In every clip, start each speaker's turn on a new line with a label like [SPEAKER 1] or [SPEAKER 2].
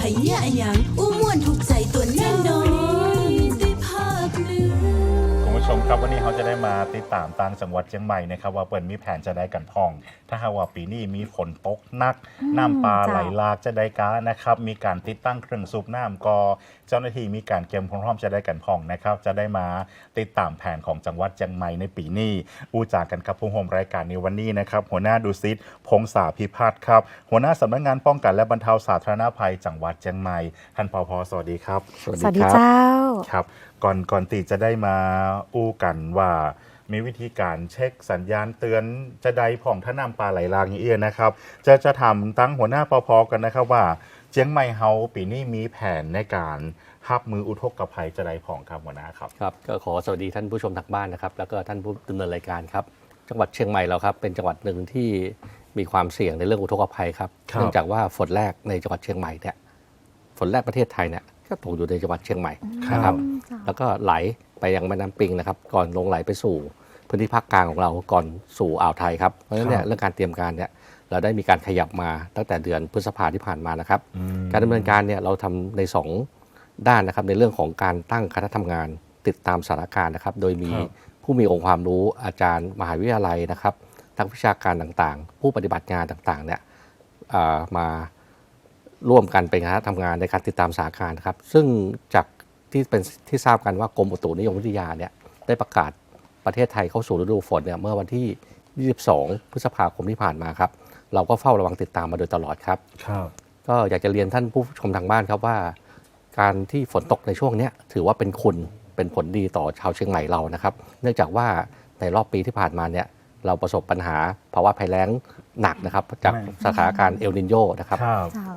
[SPEAKER 1] พยะ
[SPEAKER 2] คุณผู้ชมครับวันนี้เขาจะได้มาติดตามต่างจังหวัดเชียงใหม่นะครับว่าเปิดมีแผนจะได้กันพ่อง ถ้าหากว่าปีนี้มีฝนตกหนัก
[SPEAKER 3] อืม
[SPEAKER 2] น้ำปลา
[SPEAKER 3] จ้ะ
[SPEAKER 2] ไหลหลากจะได้กานะครับมีการติดตั้งเครื่องสูบน้ำกอ เจ้าหน้าที่มีการเตรียมพร้อมจะได้กันพ่องนะครับจะได้มาติดตามแผนของจังหวัดเชียงใหม่ในปีนี้อู้จากกันครับผู้ชมรายการในวันนี้นะครับหัวหน้าดูซิดพงษาพิพัฒน์ครับหัวหน้าสำนักงานป้องกันและบรรเทาสาธารณภัยจังหวัดเชียงใหม่ท่านพอพสวัสดีครับ
[SPEAKER 3] สวัสดีเจ้า
[SPEAKER 2] ครับก่อนก่อนตีจะได้มาอู้กันว่ามีวิธีการเช็คสัญญาณเตือนจะใดผ่องท่าน้ำปลาไหลหลากอย่างเอี้ยนะครับ จะจะทำตั้งหัวหน้าปพกันนะครับว่าเจียงใหม่เฮาปีนี้มีแผนในการฮับมืออุทกภัยจะใดผ่องครับหัวหน้าครับ
[SPEAKER 4] ครับ ก็ขอสวัสดีท่านผู้ชมทางบ้านนะครับ แล้วก็ท่านผู้ดำเนินรายการครับ จังหวัดเชียงใหม่เราครับเป็นจังหวัดหนึ่งที่มีความเสี่ยงในเรื่องอุทกภัยครับ
[SPEAKER 2] ครับ
[SPEAKER 4] เนื่องจากว่าฝนแรกในจังหวัดเชียงใหม่เนี่ยฝนแรกประเทศไทยเนี่ย ก็ตกอยู่ในจังหวัดเชียงใหม่นะครับ แล้วก็ไหลไปยังแม่น้ำปิงนะครับ ก่อนลงไหลไปสู่พื้นที่ภาคกลางของเราก่อนสู่อ่าวไทยครับเพราะฉะนั้นเนี่ยเรื่องการเตรียมการเนี่ยเราได้มีการขยับมาตั้งแต่เดือนพฤษภาที่ผ่านมานะครับ
[SPEAKER 2] อืม
[SPEAKER 4] การดำเนินการเนี่ยเราทำใน 2 ด้านนะครับในเรื่องของการตั้งคณะทำงานติดตามสถานการณ์นะครับ โดยมี
[SPEAKER 2] ครับ
[SPEAKER 4] ผู้มีองค์ความรู้อาจารย์มหาวิทยาลัยนะครับนักวิชาการต่างๆ ผู้ปฏิบัติงานต่างๆเนี่ยเอ่อมา ร่วมกันเป็นคณะทำงานในการติดตามสถานการณ์นะครับ ซึ่งจากที่เป็นที่ทราบกันว่ากรมอุตุนิยมวิทยาเนี่ยได้ประกาศประเทศไทยเข้าสู่ฤดูฝนเนี่ยเมื่อวันที่ 22 พฤษภาคมที่ผ่านมาครับ เราก็เฝ้าระวังติดตามมาโดยตลอดครับ
[SPEAKER 2] ครับ
[SPEAKER 4] ก็อยากจะเรียนท่านผู้ชมทางบ้านครับว่า การที่ฝนตกในช่วงเนี้ยถือว่าเป็นคุณเป็นผลดีต่อชาวเชียงใหม่เรานะครับ เนื่องจากว่าในรอบปีที่ผ่านมาเนี่ยเราประสบปัญหาภาวะภัยแล้งหนักนะครับ จาก
[SPEAKER 2] แม่
[SPEAKER 4] สถานการณ์เอลนินโยนะครับ
[SPEAKER 2] ครับ
[SPEAKER 3] เจ้า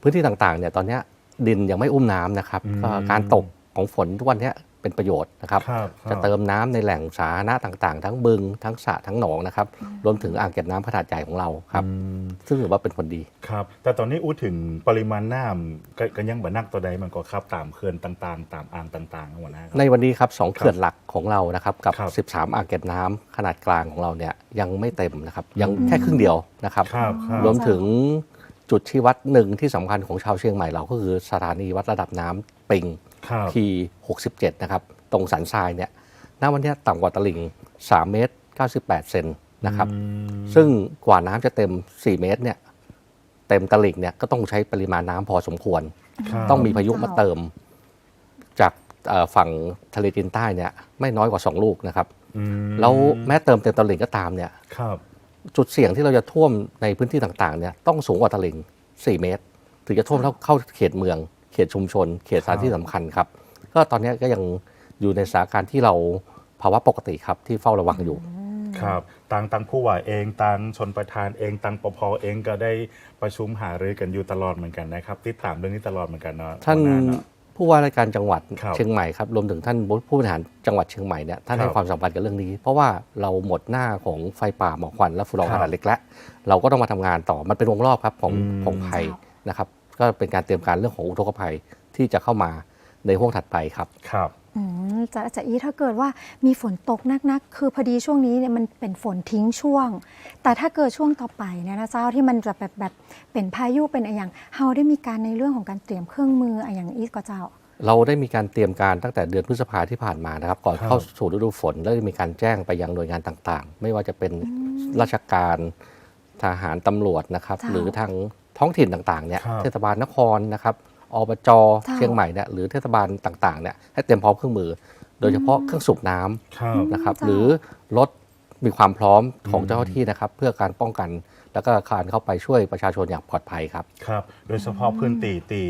[SPEAKER 4] พื้นที่ต่างๆเนี่ยตอนเนี้ยดินยังไม่อุ้มน้ำนะครับ
[SPEAKER 2] อืม
[SPEAKER 4] ก็การตกของฝนทุกวันเนี้ยเป็นประโยชน์นะครับ
[SPEAKER 2] ครับค
[SPEAKER 4] จะ
[SPEAKER 2] รับ
[SPEAKER 4] เติมน้ำในแหล่งสาธารณะต่างๆ ทั้งบึง ทั้งสระทั้งหนองนะครับ รวมถึงอ่างเก็บน้ำขนาดใหญ่ของเราครับ
[SPEAKER 2] อืม
[SPEAKER 4] ซึ่งถือว่าเป็นผลดี
[SPEAKER 2] ครับ แต่ตอนนี้อู้ถึงปริมาณน้ำก็ก็ยังบ่นักตัวใดมันก็ครับตามเขื่อนต่างๆ ตามอ่างต่างๆหัวหน้าครับ
[SPEAKER 4] ในวันนี้ครับสองเขื่อนหลักของเรานะครับกับ
[SPEAKER 2] ครับ
[SPEAKER 4] 13 อ่างเก็บน้ำขนาดกลางของเราเนี่ยยังไม่เต็มนะครับยังแค่ครึ่งเดียวนะครับ
[SPEAKER 2] ครับครับ
[SPEAKER 4] รวมถึง จุดที่วัดหนึ่งที่สำคัญของชาวเชียงใหม่เราก็คือสถานีวัดระดับน้ำปิง
[SPEAKER 2] ครับ
[SPEAKER 4] ที67 นะครับ ตรงสันทรายเนี่ยณวันเนี้ยต่ำกว่าตลิ่ง3เมตร98 เซนนะครับ
[SPEAKER 2] อืม
[SPEAKER 4] ซึ่งกว่าน้ำจะเต็ม 4 เมตรเนี่ยเต็มตลิ่งเนี่ยก็ต้องใช้ปริมาณน้ำพอสมควร
[SPEAKER 2] ครับ
[SPEAKER 4] ต้องมีพายุมาเติม จากเอ่อฝั่งทะเลจีนใต้เนี่ยไม่น้อยกว่า 2 ลูกนะครับ
[SPEAKER 2] อืม
[SPEAKER 4] แล้วแม้เติมเต็มตลิ่งก็ตามเนี่ย
[SPEAKER 2] ครับ
[SPEAKER 4] จุดเสี่ยงที่เราจะท่วมในพื้นที่ต่างๆเนี่ยต้องสูงกว่าตลิ่ง 4 เมตร ถึงจะท่วมเข้าเข้าเขตเมือง เขตชุมชน เขตสถานที่สำคัญครับ ก็ตอนนี้ก็ยังอยู่ในสถานการณ์ที่เราภาวะปกติครับที่เฝ้าระวังอยู่
[SPEAKER 2] ครับต่างต่างผู้ว่าเองต่างชนประธานเองต่างปภเองก็ได้ประชุมหารือกันอยู่ตลอดเหมือนกันนะครับติดตามเรื่องนี้ตลอดเหมือนกันเนาะ
[SPEAKER 4] ท่าน
[SPEAKER 2] หัวหเอะ
[SPEAKER 4] ผู้ว่าราชการจังหวัด
[SPEAKER 2] ครับ
[SPEAKER 4] เชียงใหม่ครับรวมถึงท่านผู้บริหารจังหวัดเชียงใหม่เนี่ยท่าน
[SPEAKER 2] ครับ
[SPEAKER 4] ให้ความสำคัญกับเรื่องนี้ เพราะว่าเราหมดหน้าของไฟป่าหมอกควันและฝุ่นละออง
[SPEAKER 2] ครั
[SPEAKER 4] ข
[SPEAKER 2] บ
[SPEAKER 4] นาดเล็กแล้วเราก็ต้องมาทำงานต่อมันเป็นวงรอบครับของ
[SPEAKER 2] อืม
[SPEAKER 4] ของภัยนะครับก็เป็นการเตรียมการเรื่องของอุทกภัยที่จะเข้ามาในห่วงถัดไปครับ
[SPEAKER 2] ครับ
[SPEAKER 3] อืมจะจะอีถ้าเกิดว่ามีฝนตกนักๆ คือพอดีช่วงนี้เนี่ยมันเป็นฝนทิ้งช่วง แต่ถ้าเกิดช่วงต่อไปเนี่ยนะเจ้าที่มันจะแบบแบบเป็นพายุเป็นอะไรอย่างเฮาได้มีการในเรื่องของการเตรียมเครื่องมืออะไรอย่างอีกก็เจ้า
[SPEAKER 4] เราได้มีการเตรียมการตั้งแต่เดือนพฤษภาที่ผ่านมานะครับ ก่อน
[SPEAKER 2] ครับ
[SPEAKER 4] เข้าสู่ฤดูฝนแล้วได้มีการแจ้งไปยังหน่วยงานต่างๆ ไม่ว่าจะเป็นราชการทหารตำรวจนะครับ
[SPEAKER 3] เจ้า
[SPEAKER 4] หรือทางท้องถิ่นต่างๆเนี่ย
[SPEAKER 2] ครับ
[SPEAKER 4] เทศบาลนครนะครับ อบจ
[SPEAKER 3] เจ้า
[SPEAKER 4] เชียงใหม่เนี่ยหรือเทศบาลต่างๆเนี่ยให้เตรียมพร้อมเครื่องมือ โดยเฉพาะเครื่องสูบน้ำ
[SPEAKER 2] ครับ
[SPEAKER 4] นะครับ
[SPEAKER 3] เจ้า
[SPEAKER 4] หรือรถมีความพร้อมของ
[SPEAKER 2] อืม
[SPEAKER 4] เจ้าหน้าที่นะครับ เพื่อการป้องกันแล้วก็การเข้าไปช่วยประชาชนอย่างปลอดภัยครับ
[SPEAKER 2] ครับ โดยเฉพาะพื้นตีตี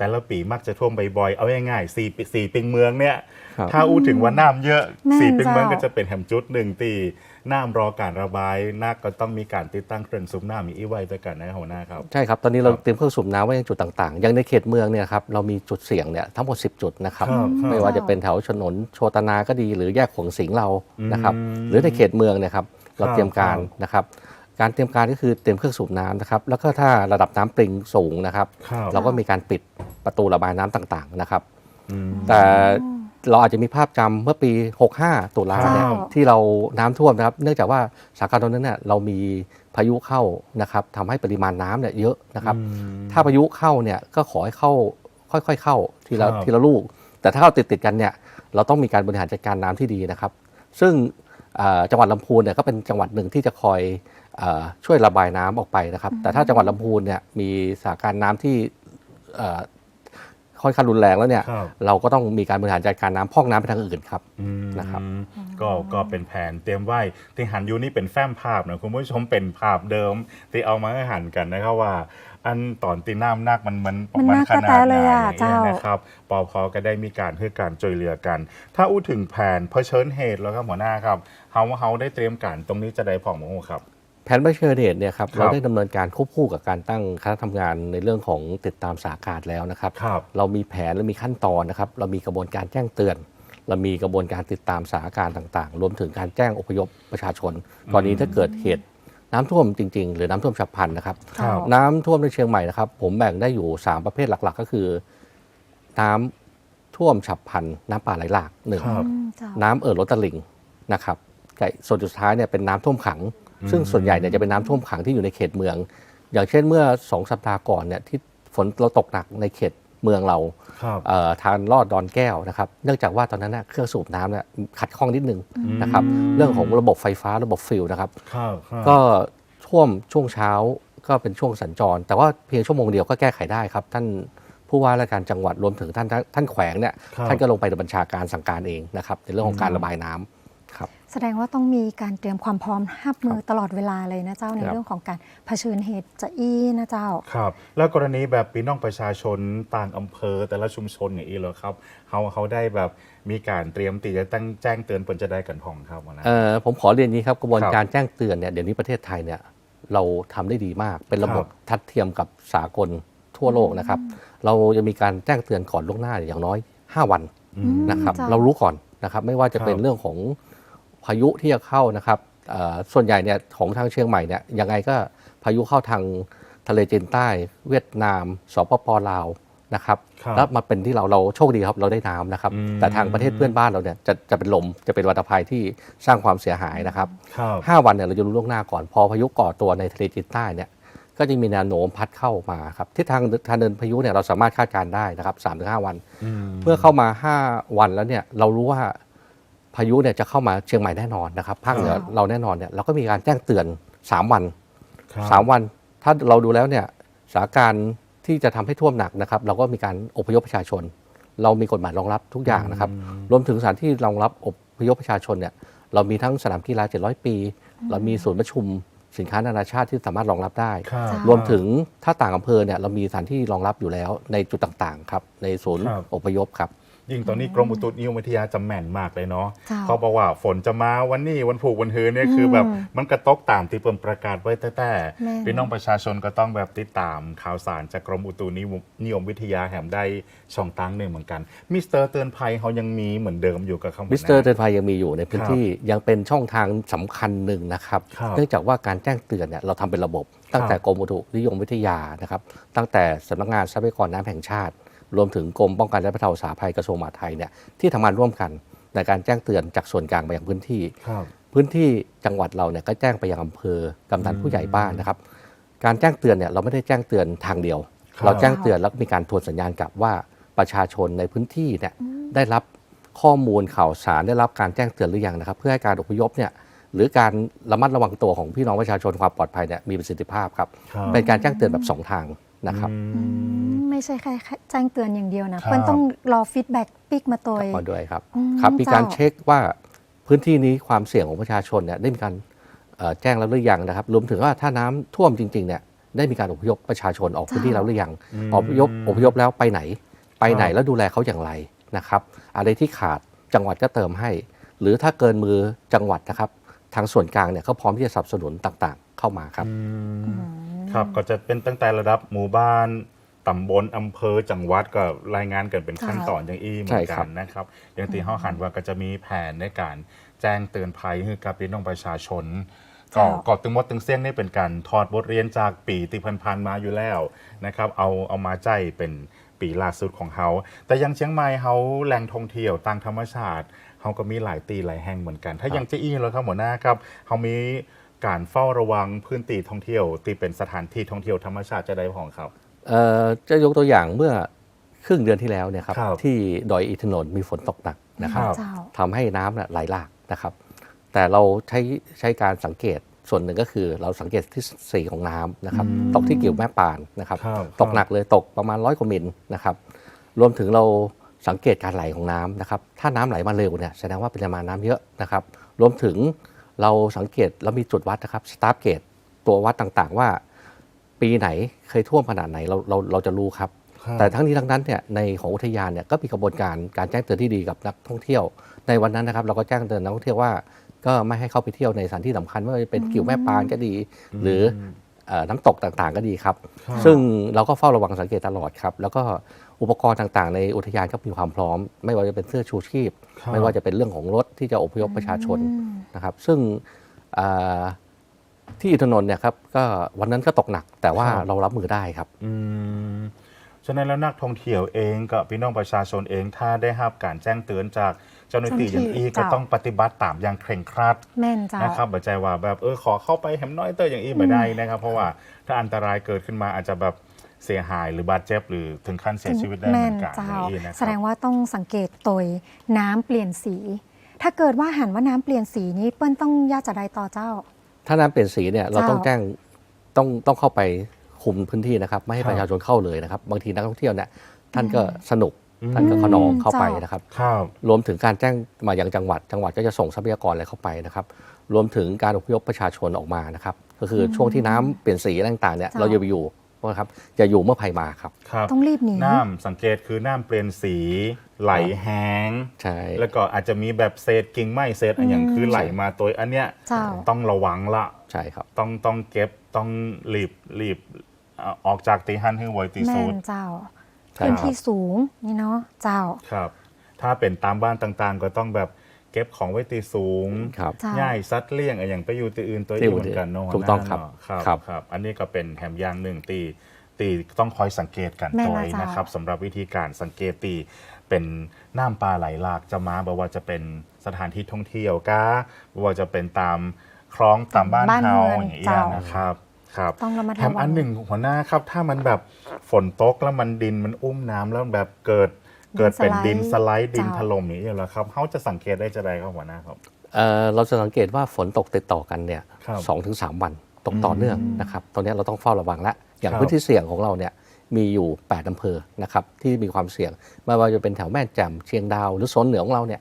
[SPEAKER 2] แต่ละปีมักจะท่วมบ่อยๆ เอาง่ายๆสี่ปีสี่ปิงเมืองเนี่ย
[SPEAKER 4] ครับ
[SPEAKER 2] ถ้าอู้ถึงว่าน้ำเยอะ
[SPEAKER 3] แม่น
[SPEAKER 2] สี่ปิงเมือง
[SPEAKER 3] เจ้า
[SPEAKER 2] ก็จะเป็นแหมจุดหนึ่งตีน้ำรอการระบายนักก็ต้องมีการติดตั้งเครื่องสูบน้ำมีอีไว้ด้วยกันนะหัวหน้าครับ
[SPEAKER 4] ใช่ครับ ตอนนี้เรา
[SPEAKER 2] ครับ
[SPEAKER 4] เตรียมเครื่องสูบน้ำไว้ในจุดต่างๆ อย่างในเขตเมืองเนี่ยครับเรามีจุดเสี่ยงเนี่ยทั้งหมด 10 จุดนะครับ
[SPEAKER 2] ครับครับ
[SPEAKER 4] ไม่ว่าจะเป็นแถวถนนโชตนาก็ดีหรือแยกขวงสิงเรานะครับ
[SPEAKER 2] อืม
[SPEAKER 4] หรือในเขตเมืองเนะครับ เรา
[SPEAKER 2] ครับ
[SPEAKER 4] เตรียมการ
[SPEAKER 2] ครับ
[SPEAKER 4] นะครับ การเตรียมการก็คือเตรียมเครื่องสูบน้ำนะครับแล้วก็ถ้าระดับน้ำปริงสูงนะครับ
[SPEAKER 2] ครับ
[SPEAKER 4] เราก็มีการปิดประตูระบายน้ำต่างๆนะครับ
[SPEAKER 2] อืม
[SPEAKER 4] แต่เราอาจจะมีภาพจำเมื่อปี 65 ตุลาเนี่ย
[SPEAKER 3] ครับ
[SPEAKER 4] ที่เราน้ำท่วมนะครับ เนื่องจากว่าสถานการณ์ตอนนั้นเนี่ยเรามีพายุเข้านะครับทำให้ปริมาณน้ำเนี่ยเยอะนะครับ
[SPEAKER 2] อืม
[SPEAKER 4] ถ้าพายุเข้าเนี่ยก็ขอให้เข้าค่อยๆเข้าทีละ
[SPEAKER 2] ครับ
[SPEAKER 4] ทีละลูก แต่ถ้าเข้าติดติดๆกันเนี่ยเราต้องมีการบริหารจัดการน้ำที่ดีนะครับ ซึ่งเอ่อจังหวัดลำพูนเนี่ยก็เป็นจังหวัดหนึ่งที่จะคอยเออ ช่วยระบายน้ำออกไปนะครับ แต่ถ้าจังหวัดลำพูนเนี่ยมีสถานการณ์น้ำที่เอ่อค่อนข้างรุนแรงแล้วเนี่ย
[SPEAKER 2] ครับ
[SPEAKER 4] เราก็ต้องมีการบริหารจัดการน้ำพร่องน้ำไปทางอื่นครับ
[SPEAKER 2] อืม
[SPEAKER 4] นะครับ
[SPEAKER 2] ก็ก็เป็นแผนเตรียมไว้ที่หันอยู่นี่เป็นแฟ้มภาพนะคุณผู้ชมเป็นภาพเดิมที่เอามาให้หันกันนะครับว่า อันตอนตีน้ำนักมันมัน
[SPEAKER 3] มันน่ากระแตเลยอะ
[SPEAKER 2] ไหน
[SPEAKER 3] เจ้า
[SPEAKER 2] นะครับปอพอก็ได้มีการเพื่อการช่วยเหลือกัน ถ้าอู้ถึงแผนเผชิญเหตุแล้วครับหัวหน้าครับเฮาเฮาได้เตรียมการตรงนี้จะได้ผ่องหมงครับ
[SPEAKER 4] แผนเผชิญเหตุเนี่ยครับ
[SPEAKER 2] ครับ
[SPEAKER 4] เราได้ดำเนินการควบคู่กับการตั้งคณะทำงานในเรื่องของติดตามสถานการณ์แล้วนะครับ
[SPEAKER 2] ครับ
[SPEAKER 4] เรามีแผนและมีขั้นตอนนะครับ เรามีกระบวนการแจ้งเตือน เรามีกระบวนการติดตามสถานการณ์ต่างๆ รวมถึงการแจ้งอพยพประชาชนกรณีถ้าเกิดเหตุน้ำท่วมจริง ๆ หรือน้ำท่วมฉับพลันนะครับ
[SPEAKER 2] ครับ
[SPEAKER 4] น้ำท่วมในเชียงใหม่นะครับ ผมแบ่งได้อยู่ 3 ประเภทหลักๆ ก็คือ น้ำท่วมฉับพลันน้ำป่าไหลหลากหนึ่ง
[SPEAKER 2] ครับ
[SPEAKER 3] อืมเจ้า
[SPEAKER 4] น้ำเอ่อล้นตลิ่งนะครับไก่ส่วนสุดท้ายเนี่ยเป็นน้ำท่วมขัง ซึ่งส่วนใหญ่เนี่ยจะเป็นน้ำท่วมขังที่อยู่ในเขตเมือง อย่างเช่นเมื่อ2สัปดาห์ก่อนเนี่ยที่ฝนเราตกหนักในเขตเมืองเรา
[SPEAKER 2] ครับ
[SPEAKER 4] เอ่อทางลอดดอนแก้วนะครับ เนื่องจากว่าตอนนั้นน่ะเครื่องสูบน้ำเนี่ยขัดข้องนิดนึงนะครับ เรื่องของระบบไฟฟ้าระบบฟิลนะครับ
[SPEAKER 2] ครับครับ
[SPEAKER 4] ก็ท่วมช่วงเช้าก็เป็นช่วงสัญจร แต่ว่าเพียงชั่วโมงเดียวก็แก้ไขได้ครับ ท่านผู้ว่าราชการจังหวัดรวมถึงท่านท่านแขวงเนี่ย
[SPEAKER 2] ครับ
[SPEAKER 4] ท่านก็ลงไปในบัญชาการสั่งการเองนะครับในเรื่องของการระบายน้ำครับ
[SPEAKER 3] แสดงว่าต้องมีการเตรียมความพร้อมรับมือตลอดเวลาเลยนะเจ้าใน
[SPEAKER 4] ครับ
[SPEAKER 3] เรื่องของการเผชิญเหตุจะอี้นะเจ้า
[SPEAKER 2] ครับ แล้วกรณีแบบพี่น้องประชาชนต่างอำเภอแต่ละชุมชนอย่างนี้เหรอครับเขาเขาได้แบบมีการเตรียมตีจะตั้งแจ้งเตือนเปินจะได้กันผ่องครับหัวหนะ
[SPEAKER 4] เอ่อผมขอเรียนนี้ครับกระบวน
[SPEAKER 2] ครับ
[SPEAKER 4] การแจ้งเตือนเนี่ยเดี๋ยวนี้ประเทศไทยเนี่ยเราทำได้ดีมาก เป็นระบบ
[SPEAKER 2] ครับ
[SPEAKER 4] ทัดเทียมกับสากลทั่วโลกนะครับ เราจะมีการแจ้งเตือนก่อนล่วงหน้าอย่างน้อย 5 วัน
[SPEAKER 2] อืม
[SPEAKER 4] นะครับ
[SPEAKER 3] จ้ะ
[SPEAKER 4] เรารู้ก่อนนะครับ ไม่ว่าจะเป็น
[SPEAKER 2] ครับ
[SPEAKER 4] เรื่องของ พายุที่จะเข้านะครับเอ่อส่วนใหญ่เนี่ยของทางเชียงใหม่เนี่ยยังไงก็พายุเข้าทางทะเลจีนใต้เวียดนาม สปปลาวนะครับ
[SPEAKER 2] ครับ
[SPEAKER 4] แล้วมาเป็นที่เราเราโชคดีครับเราได้น้ำนะครับ
[SPEAKER 2] อืม
[SPEAKER 4] แต่ทางประเทศเพื่อนบ้านเราเนี่ยจะจะเป็นลมจะเป็นวัฏภัยที่สร้างความเสียหายนะครับ
[SPEAKER 2] ครับ
[SPEAKER 4] ห้าวันเนี่ยเราจะรู้ล่วงหน้าก่อนพอพายุก่อตัวในทะเลจีนใต้เนี่ยก็จะมีแนวโน้มพัดเข้ามาครับทิศทางทางเดินพายุเนี่ยเราสามารถคาดการณ์ได้นะครับสามถึงห้าวัน
[SPEAKER 2] อืม
[SPEAKER 4] เมื่อเข้ามา 5 วันแล้วเนี่ยเรารู้ว่า พายุเนี่ยจะเข้ามาเชียงใหม่แน่นอนนะครับภาคเหนือ
[SPEAKER 3] ครับ
[SPEAKER 4] เราแน่นอนเนี่ยเราก็มีการแจ้งเตือน 3 วัน
[SPEAKER 2] ครับ
[SPEAKER 4] 3วัน ถ้าเราดูแล้วเนี่ยสถานการณ์ที่จะทำให้ท่วมหนักนะครับ เราก็มีการอพยพประชาชน เรามีกฎหมายรองรับทุกอย่างนะครับ รวมถึงสถานที่รองรับอพยพประชาชนเนี่ยเรามีทั้งสนามกีฬา 700 ปี เรามีศูนย์ประชุมสินค้านานาชาติที่สามารถรองรับได้
[SPEAKER 2] ครับ
[SPEAKER 3] จ้ะ
[SPEAKER 4] รวมถึงถ้าต่างอำเภอเนี่ยเรามีสถานที่รองรับอยู่แล้วในจุดต่างๆครับในศูนย์
[SPEAKER 2] ครับ
[SPEAKER 4] อพยพครับ
[SPEAKER 2] ยิ่งตอนนี้กรมอุตุนิยมวิทยาจะแม่นมากเลยเนาะ
[SPEAKER 3] จ้า
[SPEAKER 2] เขาบอกว่าฝนจะมาวันนี้วันผูกวันฮืนเนี่ยคือแบบมันกระตกตามที่เปิ่นประกาศไว้แต่แต่
[SPEAKER 3] แม่น
[SPEAKER 2] พี่น้องประชาชนก็ต้องแบบติดตามข่าวสารจากกรมอุตุนิยมวิทยาแหมได้ช่องตั้งหนึ่งเหมือนกันมิสเตอร์เตือนภัยเขายังมีเหมือนเดิมอยู่กับเขา
[SPEAKER 4] มิสเตอร์เตือนภัยยังมีอยู่ในพื้น
[SPEAKER 2] ครับ
[SPEAKER 4] ที่ยังเป็นช่องทางสำคัญหนึ่งนะครับ
[SPEAKER 2] ครับ
[SPEAKER 4] เนื่องจากว่าการแจ้งเตือนเนี่ยเราทำเป็นระบบ ตั้งแต่
[SPEAKER 2] ครับ
[SPEAKER 4] กรมอุตุนิยมวิทยานะครับ ตั้งแต่สำนักงานทรัพยากรน้ำแห่งชาติ รวมถึงกรมป้องกันและบรรเทาสาภัยกระทรวงมหาดไทยเนี่ยที่ทำงานร่วมกันในการแจ้งเตือนจากส่วนกลางไปยังพื้นที่
[SPEAKER 2] ครับ
[SPEAKER 4] พื้นที่จังหวัดเราเนี่ยก็แจ้งไปยังอำเภอกำนันผู้ใหญ่บ้านนะครับ การแจ้งเตือนเนี่ยเราไม่ได้แจ้งเตือนทางเดียว
[SPEAKER 2] ครับ
[SPEAKER 4] เราแจ้งเตือนแล้วก็มีการทวนสัญญาณกลับว่าประชาชนในพื้นที่เนี่ยได้รับข้อมูลข่าวสารได้รับการแจ้งเตือนหรือยังนะครับ เพื่อให้การอพยพเนี่ยหรือการระมัดระวังตัวของพี่น้องประชาชนความปลอดภัยเนี่ยมีประสิทธิภาพครับ
[SPEAKER 2] ครับ
[SPEAKER 4] เป็นการแจ้งเตือนแบบสองทาง นะครับ
[SPEAKER 2] อื
[SPEAKER 3] อื
[SPEAKER 2] ม
[SPEAKER 3] มไม่ใช่แค่แจ้งเตือนอย่างเดียวนะ
[SPEAKER 2] ครับ
[SPEAKER 3] เปิ้ลต้องรอฟีดแบ็กปิกมาตัว
[SPEAKER 4] กลับมาด้วยครับ
[SPEAKER 3] อืม
[SPEAKER 4] ครับมีการ
[SPEAKER 3] เจ้า
[SPEAKER 4] เช็คว่าพื้นที่นี้ความเสี่ยงของประชาชนเนี่ยได้มีการเอ่อแจ้งแล้วหรือยังนะครับ รวมถึงว่าถ้าน้ำท่วมจริงๆเนี่ยได้มีการอพยพประชาชนออกพื้นที่แล้วหรือยัง
[SPEAKER 2] อืม
[SPEAKER 4] อพยพอพยพแล้วไปไหน ไปไหน
[SPEAKER 2] ครับ
[SPEAKER 4] แล้วดูแลเขาอย่างไรนะครับอะไรที่ขาดจังหวัดก็เติมให้ หรือถ้าเกินมือจังหวัดนะครับ ทางส่วนกลางเนี่ยเขาพร้อมที่จะสนับสนุนต่างๆ เข้ามาครับ
[SPEAKER 2] อืม ครับก็จะเป็นตั้งแต่ระดับหมู่บ้านตำบลอำเภอจังหวัดก็รายงานกันเป็นขั้นตอนอย่างอี้เหมือน
[SPEAKER 4] ใช่ค
[SPEAKER 2] กั
[SPEAKER 4] รั
[SPEAKER 2] น
[SPEAKER 4] บ
[SPEAKER 2] นะครับอย่างที่ห้าหันว่าก็จะมีแผนในการแจ้งเตือนภัยให้กับพี่น้องประชาชนก็
[SPEAKER 3] จ้า
[SPEAKER 2] ก็ตึงมดตึงเสี้ยงนี่เป็นการถอดบทเรียนจากปีที่ผ่านๆมาอยู่แล้วนะครับ เอาเอามาใจเป็นปีล่าสุดของเขาแต่อยังเชียงใหม่เขาแหล่งท่องเที่ยวต่างธรรมชาติเขาก็มีหลายตีหลายแห่งเหมือนกัน ถ้า
[SPEAKER 4] ครับ
[SPEAKER 2] ยังจะอี้เลยครับหัวหน้าครับเขามี การเฝ้าระวังพื้นที่ท่องเที่ยว ที่เป็นสถานที่ท่องเที่ยวธรรมชาติจะได้ของครับ
[SPEAKER 4] เอ่อจะยกตัวอย่างเมื่อครึ่งเดือนที่แล้วเนี่ยครับ
[SPEAKER 2] ครับ
[SPEAKER 4] ที่ดอยอินทนนท์มีฝนตกหนักนะครับ
[SPEAKER 2] ครับ
[SPEAKER 3] เจ้า
[SPEAKER 4] ทำให้น้ำน่ะไหลหลากนะครับ แต่เราใช้ใช้การสังเกตส่วนหนึ่งก็คือเราสังเกตที่สีของน้ำนะครับ
[SPEAKER 2] อืม
[SPEAKER 4] ตกที่กิ่วแม่ปานนะครับ
[SPEAKER 2] ครับ
[SPEAKER 4] ตกหนักเลยตกประมาณร้อยกว่ามิลนะครับ รวมถึงเราสังเกตการไหลของน้ำนะครับ ถ้าน้ำไหลมาเร็วเนี่ยแสดงว่าปริมาณน้ำเยอะนะครับ รวมถึง เราสังเกตเรามีจุดวัดนะครับสตาร์เกตตัววัดต่างๆ ว่า ปีไหนเคยท่วมขนาดไหนเราเราเราจะรู้ครับ
[SPEAKER 2] ครับ
[SPEAKER 4] แต่ทั้งนี้ทั้งนั้นเนี่ยในของอุทยานเนี่ยก็มีกระบวนการการแจ้งเตือนที่ดีกับนักท่องเที่ยว ในวันนั้นนะครับ เราก็แจ้งเตือนนักท่องเที่ยวว่า ก็ไม่ให้เข้าไปเที่ยวในสถานที่สำคัญไม่ว่าจะเป็นกิ่วแม่ปานก็ดี หรือเอ่อน้ำตกต่างๆก็ดีครับ
[SPEAKER 2] ครับ
[SPEAKER 4] ซึ่งเราก็เฝ้าระวังสังเกตตลอดครับ แล้วก็ อุปกรณ์ต่างๆ ในอุทยานก็มีความพร้อม ไม่ว่าจะเป็นเสื้อชูชีพ
[SPEAKER 2] ครับ
[SPEAKER 4] ไม่ว่าจะเป็นเรื่องของรถที่จะอพยพประชาชน
[SPEAKER 3] อืม
[SPEAKER 4] นะครับ ซึ่งอ่าที่อินทนนท์เนี่ยครับก็วันนั้นก็ตกหนักแต่ว่า
[SPEAKER 2] ครับ
[SPEAKER 4] เรารับมือได้ครับ
[SPEAKER 2] อืมฉะนั้นแล้วนักท่องเที่ยวเองกับพี่น้องประชาชนเองถ้าได้รับการแจ้งเตือนจากเจ้าหน้าที่อย่างอีก็
[SPEAKER 3] เจ้า
[SPEAKER 2] ต้องปฏิบัติตามอย่างเคร่งครัด
[SPEAKER 3] แม่นเจ้า
[SPEAKER 2] นะครับบัจใจว่าแบบเออขอเข้าไปแหมน้อยเตอร์อย่างอีไม่ได้นะครับ เพราะว่าถ้าอันตรายเกิดขึ้นมาอาจจะแบบ เสียหายหรือบาดเจ็บหรือถึงขั้นเสียชีวิตได้เห
[SPEAKER 3] แม่
[SPEAKER 2] มือนนกัน
[SPEAKER 3] เจ้า
[SPEAKER 2] อย่างอีนะค
[SPEAKER 3] แส
[SPEAKER 2] รับ
[SPEAKER 3] ดงว่าต้องสังเกตตยน้ำเปลี่ยนสี ถ้าเกิดว่าหันว่าน้ำเปลี่ยนสีนี้เปิ้ลต้องย่าจะได้ต่อเจ้า
[SPEAKER 4] ถ้าน้ำเปลี่ยนสีเนี่ยเรา
[SPEAKER 3] เจ้า
[SPEAKER 4] ต้องแจ้งต้องต้องเข้าไปคุมพื้นที่นะครับไม่ให้
[SPEAKER 2] ครับ
[SPEAKER 4] ประชาชนเข้าเลยนะครับ บางทีนักท่องเที่ยวเนี่ยท่านก็
[SPEAKER 3] อืม
[SPEAKER 4] สนุก
[SPEAKER 2] อืม
[SPEAKER 4] ท่านก็ขนองเข้าไป
[SPEAKER 3] เจ้าน
[SPEAKER 4] นะครับ
[SPEAKER 2] ครับ
[SPEAKER 4] รวมถึงการแจ้งมาอย่างจังหวัด จังหวัดก็จะส่งทรัพยากรอะไรเข้าไปนะครับ รวมถึงการอพยพประชาชนออกมานะครับ ก็คือช่วงที่น้ำเปลี่ยนสีอะไรต่างๆเนี่ย
[SPEAKER 3] เจ้า
[SPEAKER 4] เราอย่าไปอยู่ นะครับอย่าอยู่เมื่อภัยมาครับ
[SPEAKER 2] ครับ
[SPEAKER 3] ต้องรีบหนี
[SPEAKER 2] น้ำสังเกตคือน้ำเปลี่ยนสีไหลแห้ง
[SPEAKER 4] ใช่
[SPEAKER 2] แล้วก็อาจจะมีแบบเศษกิ่งไม้เศษอะไรอย่าง
[SPEAKER 3] อืม
[SPEAKER 2] คือไหลมาตัวอันเนี้ย
[SPEAKER 3] เจ้า
[SPEAKER 2] ต้องระวังละ
[SPEAKER 4] ใช่ครับ
[SPEAKER 2] ต้องต้องเก็บต้องรีบรีบเอ่อออกจากตีหันให้ไวตี
[SPEAKER 3] แม่
[SPEAKER 2] สุด
[SPEAKER 3] นเจ้า
[SPEAKER 4] ใช่
[SPEAKER 3] พื้น
[SPEAKER 2] ครับ
[SPEAKER 3] ที่สูงนี่เนาะเจ้า
[SPEAKER 2] ครับ ถ้าเป็นตามบ้านต่างๆ ก็ต้องแบบ เก็บของไว้ตีสูง
[SPEAKER 4] ครับ
[SPEAKER 3] เจ้า
[SPEAKER 2] ง่ายซัดเลี่ยงอะไรอย่างไปอยู่ตีอื่นตัว
[SPEAKER 4] ที่
[SPEAKER 2] อีก
[SPEAKER 4] อื่น
[SPEAKER 2] เหมือนกันเนาะ
[SPEAKER 4] ถูกต้องครับ
[SPEAKER 2] เนาะครับ
[SPEAKER 4] ครับ
[SPEAKER 2] ครับ อันนี้ก็เป็นแถมอย่างหนึ่งตี ตีต้องคอยสังเกตกัน
[SPEAKER 3] แม่
[SPEAKER 2] ตัว
[SPEAKER 3] นะเจ้าน
[SPEAKER 2] นะครับสำหรับวิธีการสังเกตตีเป็นน้ำปลาไหลหลากจะมาบอกว่าจะเป็นสถานที่ท่องเที่ยวก้าบอกว่าจะเป็นตามคลองตามบ้าน
[SPEAKER 3] บ้าน
[SPEAKER 2] เฮา
[SPEAKER 3] เมือง
[SPEAKER 2] อย่างเงี้ย
[SPEAKER 3] เจ้า
[SPEAKER 2] นะครับครับ
[SPEAKER 3] ต้องระมัด
[SPEAKER 2] แถ
[SPEAKER 3] ระ
[SPEAKER 2] ม
[SPEAKER 3] วั
[SPEAKER 2] อั
[SPEAKER 3] ง
[SPEAKER 2] นหนึ่งหัวหน้าครับ ถ้ามันแบบฝนตกแล้วมันดินมันอุ้มน้ำแล้วแบบเกิด เกิดเป็นดินสไลด์ดิน
[SPEAKER 3] เจ้า
[SPEAKER 2] ถล่มอย่างนี้ยเหรอครับเขาจะสังเกตได้จะได้ครับหัวหน้าครับ
[SPEAKER 4] เอ่อเราจะสังเกตว่าฝนตกติดต่อกันเนี่ย
[SPEAKER 2] ครับ
[SPEAKER 4] สองถึงสามวันตกต่อเนื่องนะครับตอนนี้เราต้องเฝ้าระวังและอย่าง
[SPEAKER 2] ครับ
[SPEAKER 4] พื้นที่เสี่ยงของเราเนี่ยมีอยู่ 8อำเภอนะครับที่มีความเสี่ยงไม่ว่าจะเป็นแถวแม่แจ่มเชียงดาว หรือโซนเหนือของเราเนี่ย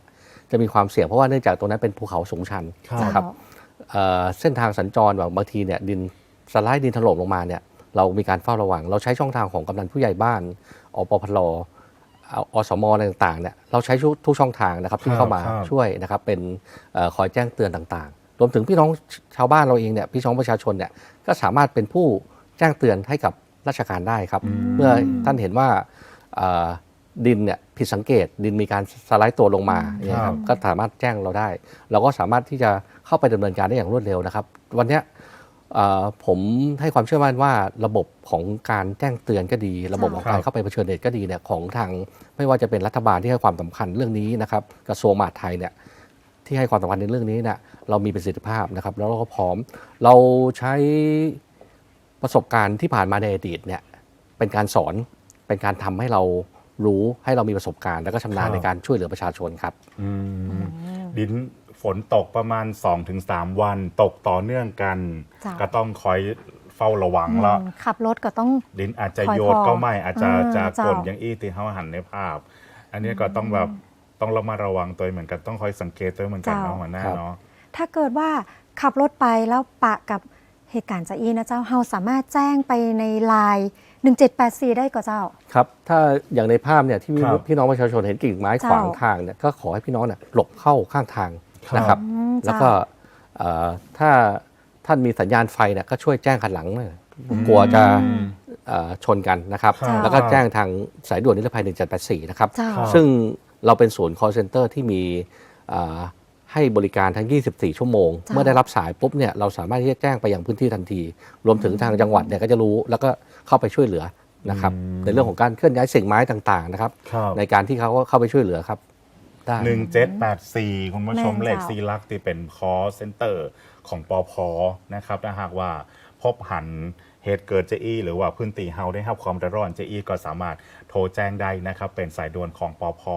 [SPEAKER 4] จะมีความเสี่ยงเพราะว่าเนื่องจากตรงนั้นเป็นภูเขาสูงชัน
[SPEAKER 2] ครับ
[SPEAKER 4] นะครับเอ่อเส้นทางสัญจรแบบบางทีเนี่ยดินสไลด์ดินถล่มลงมาเนี่ยเรามีการเฝ้าระวัง เราใช้ช่องทางของกำนันผู้ใหญ่บ้านอปพลเอาอสมอะไรต่างๆเนี่ยเราใช้ทุกทุกช่องทางนะครับที่เข้ามา
[SPEAKER 2] ครับ
[SPEAKER 4] ช่วยนะครับเป็นเอ่อคอยแจ้งเตือนต่างๆ รวมถึงพี่น้องชาวบ้านเราเองเนี่ยพี่น้องประชาชนเนี่ยก็สามารถเป็นผู้แจ้งเตือนให้กับราชการได้ครับ เมื่อท่านเห็นว่าเอ่อดินเนี่ยผิดสังเกต ดินมีการสไลด์ตัวลงมาเนี่ยครับก็สามารถแจ้งเราได้ เราก็สามารถที่จะเข้าไปดำเนินการได้อย่างรวดเร็วนะครับ วันเนี้ยเอ่อ ผมให้ความเชื่อมั่นว่าระบบของการแจ้งเตือนก็ดี ระบบของการเข้าไปเผชิญเหตุก็ดีเนี่ยของทางไม่ว่าจะเป็นรัฐบาลที่ให้ความสำคัญเรื่องนี้นะครับกระทรวงมหาดไทยเนี่ยที่ให้ความสำคัญในเรื่องนี้เนี่ยเรามีประสิทธิภาพนะครับ แล้วเราก็พร้อมเราใช้ประสบการณ์ที่ผ่านมาในอดีตเนี่ยเป็นการสอนเป็นการทำให้เรารู้ให้เรามีประสบการณ์ แล้วก็ชำนาญ
[SPEAKER 2] ครับ
[SPEAKER 4] ในการช่วยเหลือประชาชนครับ
[SPEAKER 2] อืมดิน ฝนตกประมาณ 2-3 วัน ตกต่อเนื่องกัน
[SPEAKER 3] จ้ะ
[SPEAKER 2] ก็ต้องคอยเฝ้าระวังละ
[SPEAKER 3] อืมขับรถก็ต้อง
[SPEAKER 2] ดินอาจจะ
[SPEAKER 3] คอย
[SPEAKER 2] โยด
[SPEAKER 3] พอ
[SPEAKER 2] ก็ไม่อาจจะ
[SPEAKER 3] เออ
[SPEAKER 2] จะ
[SPEAKER 3] เจ้า
[SPEAKER 2] กลนอย่างอี้ที่เขาหันในภาพ อันนี้ก็ต้องแบบต้องระมัดระวังตัวเหมือนกันต้องคอยสังเกตตัวเหมือนกันเนาะหัวหน้า
[SPEAKER 4] ครับ
[SPEAKER 2] เนาะ
[SPEAKER 3] ถ้าเกิดว่าขับรถไปแล้วปะกับเหตุการณ์จะอีนะเจ้า เฮาสามารถแจ้งไปในไลน์1784 ได้ก็เจ้า
[SPEAKER 4] ครับ ถ้าอย่างในภาพเนี่ยที่
[SPEAKER 2] ครับ
[SPEAKER 4] พี่น้องประชาชนเห็นกิ่งไม้
[SPEAKER 3] เจ้า
[SPEAKER 4] ขวางทางเนี่ยก็ขอให้พี่น้องเนี่ยหลบเข้าข้างทาง
[SPEAKER 2] ครับ
[SPEAKER 4] นะครับ
[SPEAKER 3] อืม
[SPEAKER 4] แล้ว
[SPEAKER 3] เจ้า
[SPEAKER 4] ก็เอ่อถ้าท่านมีสัญญาณไฟเนี่ยก็ช่วยแจ้งคันหลังหน่อยกลัวจะเอ่อชนกันนะครับ
[SPEAKER 2] ครับ
[SPEAKER 4] แล้วก็แจ้งทางสายด่วนนิรภัย 1784 นะครับ
[SPEAKER 3] เจ้า
[SPEAKER 2] ครับ
[SPEAKER 4] ซึ่งเราเป็นศูนย์ call center ที่มีเอ่อให้บริการทั้ง 24 ชั่วโมง
[SPEAKER 3] จ้ะ
[SPEAKER 4] เมื่อได้รับสายปุ๊บเนี่ยเราสามารถที่จะแจ้งไปยังพื้นที่ทันที รวมถึงทางจังหวัดเนี่ยก็จะรู้แล้วก็เข้าไปช่วยเหลือนะครับ
[SPEAKER 2] อืม
[SPEAKER 4] ในเรื่องของการเคลื่อนย้ายสิ่งไม้ต่างๆนะครับ
[SPEAKER 2] ครับ
[SPEAKER 4] ในการที่เขาเข้าไปช่วยเหลือครับ ได้
[SPEAKER 2] หนึ่งเจ็ดแปดสี่คุณผู้ชม
[SPEAKER 3] แม่น
[SPEAKER 2] เลข
[SPEAKER 3] เจ้า
[SPEAKER 2] ซีลักที่เป็นคอเซ็นเตอร์ของปอพอนะครับถ้าหากว่าพบหันเหตุเกิดเจอีหรือว่าพื้นตีเฮาได้รับความเดือดร้อนเจอีก็สามารถโทรแจ้งได้นะครับ เป็นสายด่วนของปอพอ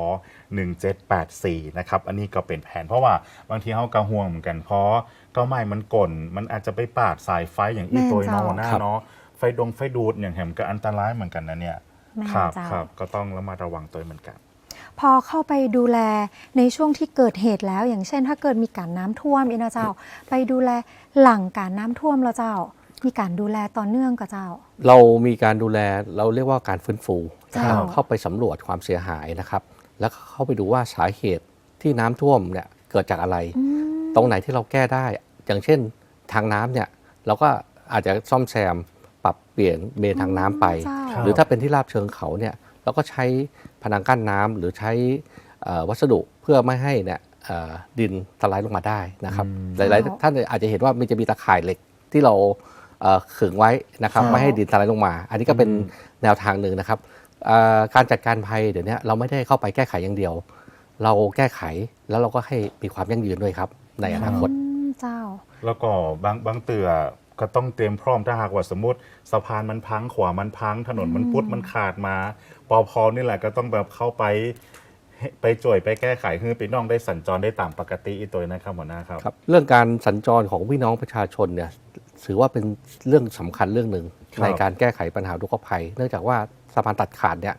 [SPEAKER 2] 1784 นะครับ อันนี้ก็เป็นแผนเพราะว่าบางทีเฮาก็ห่วงเหมือนกันเพราะก็ไม่มันก่น มันอาจจะไปปาดสายไฟอย่างอี
[SPEAKER 3] แม่น
[SPEAKER 2] ตัว
[SPEAKER 3] เจ้า
[SPEAKER 2] เนาะหัวหน้า
[SPEAKER 4] ครับ
[SPEAKER 2] เนาะไฟดงไฟดูดอย่างแหมก็อันตรายเหมือนกันนะเนี่ย
[SPEAKER 3] แม่น
[SPEAKER 2] ครับ
[SPEAKER 3] เจ้า
[SPEAKER 2] ครับก็ต้องระมัดระวังตัวเหมือนกัน
[SPEAKER 3] พอเข้าไปดูแลในช่วงที่เกิดเหตุแล้ว อย่างเช่น ถ้าเกิดมีการน้ำท่วมอีนะเจ้า ไปดูแลหลังการน้ำท่วมแล้วเจ้า มีการดูแลต่อเนื่องกับเจ้า
[SPEAKER 4] เรามีการดูแลเราเรียกว่าการฟื้นฟูนะครับ
[SPEAKER 3] เจ้า
[SPEAKER 4] เข้าไปสำรวจความเสียหายนะครับ แล้วก็เข้าไปดูว่าสาเหตุที่น้ำท่วมเนี่ยเกิดจากอะไร
[SPEAKER 3] อืม
[SPEAKER 4] ตรงไหนที่เราแก้ได้ อย่างเช่นทางน้ำเนี่ยเราก็อาจจะซ่อมแซมปรับเปลี่ยนเมนทางน้ำไป
[SPEAKER 3] เจ้า
[SPEAKER 2] ครับ
[SPEAKER 4] หรือถ้าเป็นที่ราบเชิงเขาเนี่ย เราก็ใช้พนังกั้นน้ำหรือใช้เอ่อวัสดุเพื่อไม่ให้เนี่ยเอ่อดินสไลด์ลงมาได้นะครับ
[SPEAKER 2] อืม
[SPEAKER 4] หลายๆท่านอาจจะเห็นว่ามันจะมีตะข่ายเหล็กที่เราเอ่อขึงไว้นะครับ
[SPEAKER 3] ครับ
[SPEAKER 4] ไม่ให้ดินสไลด์ลงมา อันนี้ก็เป็น
[SPEAKER 2] อืม
[SPEAKER 4] แนวทางหนึ่งนะครับเอ่อการจัดการภัยเดี๋ยวนี้เราไม่ได้เข้าไปแก้ไขอย่างเดียว เราแก้ไขแล้วเราก็ให้มีความยั่งยืนด้วยครับ ในอนาคต
[SPEAKER 3] อืมเจ้า
[SPEAKER 2] แล้วก็บางบางเตือ ก็ต้องเตรียมพร้อมถ้าหากว่าสมมติสะพานมันพังขวามันพัง ถนนมันพุดมันขาดมาปอพอนี่แหละก็ต้องแบบเข้าไปให้ไปจ่วยไปแก้ไขให้พี่น้องได้สัญจรได้ตามปกติอีกตัวนะครับหัวหน้าครับ
[SPEAKER 4] ครับเรื่องการสัญจรของพี่น้องประชาชนเนี่ยถือว่าเป็นเรื่องสำคัญเรื่องหนึ่ง
[SPEAKER 2] ครับ
[SPEAKER 4] ในการแก้ไขปัญหาอุทกภัย เนื่องจากว่าสะพานตัดขาดเนี่ย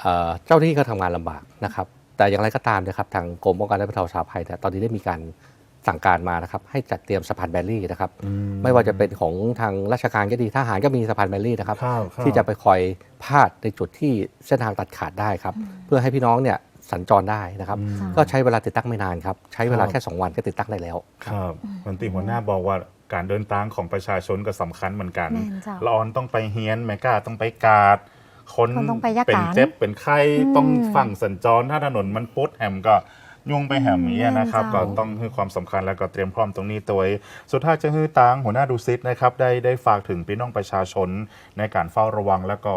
[SPEAKER 4] เอ่อเจ้าหน้าที่ก็ทำงานลำบากนะครับ แต่อย่างไรก็ตามนะครับทางกรมป้องกันและบรรเทาสาธารณภัยเนี่ยตอนนี้ได้มีการ สั่งการมานะครับให้จัดเตรียมสะพานแบรี่นะครับ ไม่ว่าจะเป็นของทางราชการก็ดีทหารก็มีสะพานแบรี่นะครับ
[SPEAKER 2] ครับครับ
[SPEAKER 4] ที่จะไปคอยพาดในจุดที่เส้นทางตัดขาดได้ครับ เพื่อให้พี่น้องเนี่ยสัญจรได้นะครับ
[SPEAKER 2] อืม
[SPEAKER 4] ก็ใช้เวลาติดตั้งไม่นานครับ ใช้เวลา
[SPEAKER 2] ครับ
[SPEAKER 4] แค่ 2 วันก็ติดตั้งได้แล้ว
[SPEAKER 2] ครับมันตีหัวหน้าบอกว่าการเดินทางของประชาชนก็สำคัญเหมือนกัน
[SPEAKER 3] แม่นเจ้า
[SPEAKER 2] ละออนต้องไปเฮียนแมก้าต้องไปกาดคน
[SPEAKER 3] คนต้องไปยะ
[SPEAKER 2] เป็น
[SPEAKER 3] กาน
[SPEAKER 2] เจ็บเป็นไข้
[SPEAKER 3] อืม
[SPEAKER 2] ต้องฝั่งสัญจรถ้าถนนมันปุ๊ดแหมก็ ยุ่งไปแหมนี้ยนะครับ
[SPEAKER 3] แม่
[SPEAKER 2] ก็
[SPEAKER 3] นเจ้า
[SPEAKER 2] ต้องให้ความสำคัญแล้วก็เตรียมพร้อมตรงนี้ตัวเองสุดท้ายจะฮือตางหัวหน้าดูซิดนะครับได้ได้ฝากถึงพี่น้องประชาชนในการเฝ้าระวังแล้วก็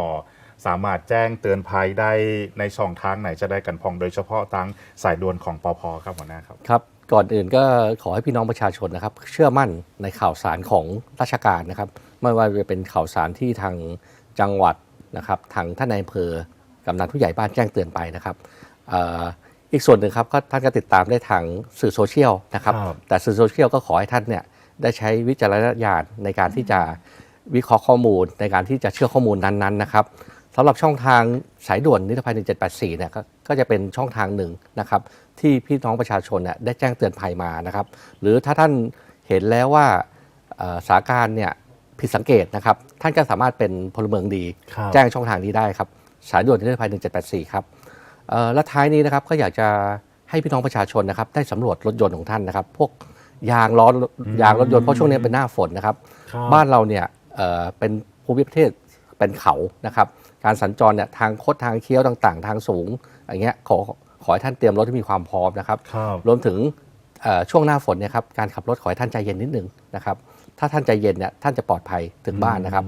[SPEAKER 2] สามารถแจ้งเตือนภัยได้ในช่องทางไหนจะได้กันพองโดยเฉพาะทางสายด่วนของปอพครับหัวหน้าครับ
[SPEAKER 4] ครับ ก่อนอื่นก็ขอให้พี่น้องประชาชนนะครับ เชื่อมั่นในข่าวสารของราชการนะครับ ไม่ว่าจะเป็นข่าวสารที่ทางจังหวัดนะครับ ทางท่านนายอำเภอกำนันผู้ใหญ่บ้านแจ้งเตือนไปนะครับเอ่ออีกส่วนหนึ่งครับก็ท่านก็ติดตามได้ทางสื่อโซเชียลนะครับ
[SPEAKER 2] ครับ
[SPEAKER 4] แต่สื่อโซเชียลก็ขอให้ท่านเนี่ยได้ใช้วิจารณญาณในการที่จะวิเคราะห์ข้อมูลในการที่จะเชื่อข้อมูลนั้นๆนะครับสำหรับช่องทางสายด่วนนิรภัย 1784เนี่ยก็ก็จะเป็นช่องทางหนึ่งนะครับที่พี่น้องประชาชนเนี่ยได้แจ้งเตือนภัยมานะครับ หรือถ้าท่านเห็นแล้วว่าเอ่อสถานการณ์เนี่ยผิดสังเกตนะครับท่านก็สามารถเป็นพลเมืองดี
[SPEAKER 2] ครับ
[SPEAKER 4] แจ้งช่องทางนี้ได้ครับสายด่วนนิรภัย 1784 ครับเอ่อ และท้ายนี้นะครับก็อยากจะให้พี่น้องประชาชนนะครับได้สำรวจรถยนต์ของท่านนะครับ พวกยางล้อยางรถยนต์เพราะช่วงนี้เป็นหน้าฝนนะครับ
[SPEAKER 2] ครับ
[SPEAKER 4] บ้านเราเนี่ยเอ่อเป็นภูมิประเทศเป็นเขานะครับ การสัญจรเนี่ยทางคดทางเคี้ยวต่างๆ ทางสูงอย่างเงี้ยขอขอให้ท่านเตรียมรถที่มีความพร้อมนะครับ
[SPEAKER 2] ครับ
[SPEAKER 4] รวมถึงเอ่อช่วงหน้าฝนเนี่ยครับการขับรถขอให้ท่านใจเย็นนิดนึงนะครับ ถ้าท่านใจเย็นเนี่ยท่านจะปลอดภัยถึงบ้านนะครับ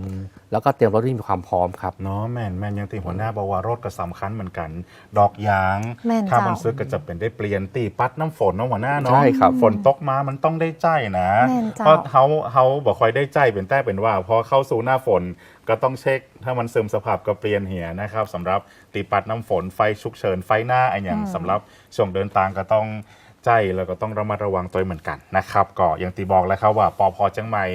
[SPEAKER 4] แล้วก็เตรียมรถที่มีความพร้อมครับ
[SPEAKER 2] เนาะแม่นแม่นยังตีหัวหน้าบอกว่ารถก็สำคัญเหมือนกัน ดอกยาง
[SPEAKER 3] แม่น
[SPEAKER 2] ถ้า
[SPEAKER 3] เจ้ามั
[SPEAKER 2] มันซื้อก็จะเป็นได้เปลี่ยนตีปัดน้ำฝนเนาะหัวหน้าเนาะ
[SPEAKER 4] ใช่ครับ
[SPEAKER 2] ฝนตกมามันต้องได้ใจนะ
[SPEAKER 3] แม่นเจ้า
[SPEAKER 2] เพราะเขาเขาบอกคอยได้ใจเป็นแต่เป็นว่าพอเข้าสู่หน้าฝนก็ต้องเช็ค ถ้ามันซึมสภาพก็เปลี่ยนเหียนะครับสำหรับตีปัดน้ำฝนไฟฉุกเฉินไฟหน้าไอ้อย่างสำหรับช่วงเดินทางก็ต้อง ใจแล้วก็ต้องระมัดระวังตัวเหมือนกันนะครับก็อย่างตีบอกแล้วครับว่าปอพเชียงใหม่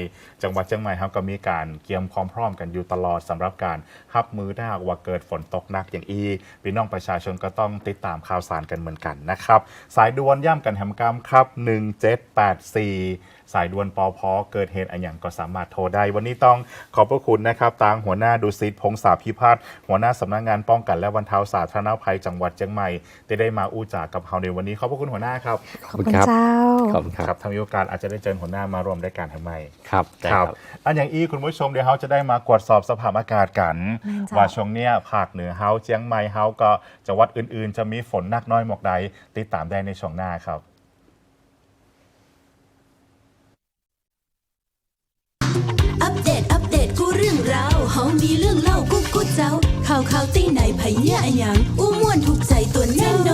[SPEAKER 2] จังหวัดเชียงใหม่ครับก็มีการเตรียมความพร้อมกันอยู่ตลอดสำหรับการรับมือถ้าหากว่าเกิดฝนตกหนักอย่างอีพี่น้องประชาชนก็ต้องติดตามข่าวสารกันเหมือนกันนะครับสายด่วนย่ำกันแหมกรรมครับ 1784 สายด่วนปอพอเกิดเหตุอันอย่างก็สามารถโทรได้ วันนี้ต้องขอบพระคุณนะครับทางหัวหน้าดุสิตพงษาพิพัฒน์หัวหน้าสำนักงานป้องกันและบรรเทาสาธารณภัยจังหวัดเชียงใหม่ที่ได้มาอู้จากกับเราในวันนี้ขอบพระคุณหัวหน้าครับ
[SPEAKER 4] ขอบคุณครับ
[SPEAKER 3] เจ้า
[SPEAKER 4] ขอบคุณครับ
[SPEAKER 2] ถ้ามีโอกาสอาจจะได้เจอหัวหน้ามารวมรายการทำไม
[SPEAKER 4] ครับได้
[SPEAKER 2] ครับอันอย่างอีคุณผู้ชมเดี๋ยวเขาจะได้มากวดสอบสภาพอากาศกัน
[SPEAKER 3] แม่นจ้ะ
[SPEAKER 2] ว่าช่วงเนี้ยภาคเหนือเฮาเจียงใหม่เฮาก็จังหวัดอื่น ๆ จะมีฝนนักน้อยหมอกใดติดตามได้ในช่วงหน้าครับ
[SPEAKER 1] ข่าวข่าวตีไหนไผเยอะอย่างอู้ม่วนถูกใจตัวแน่นอน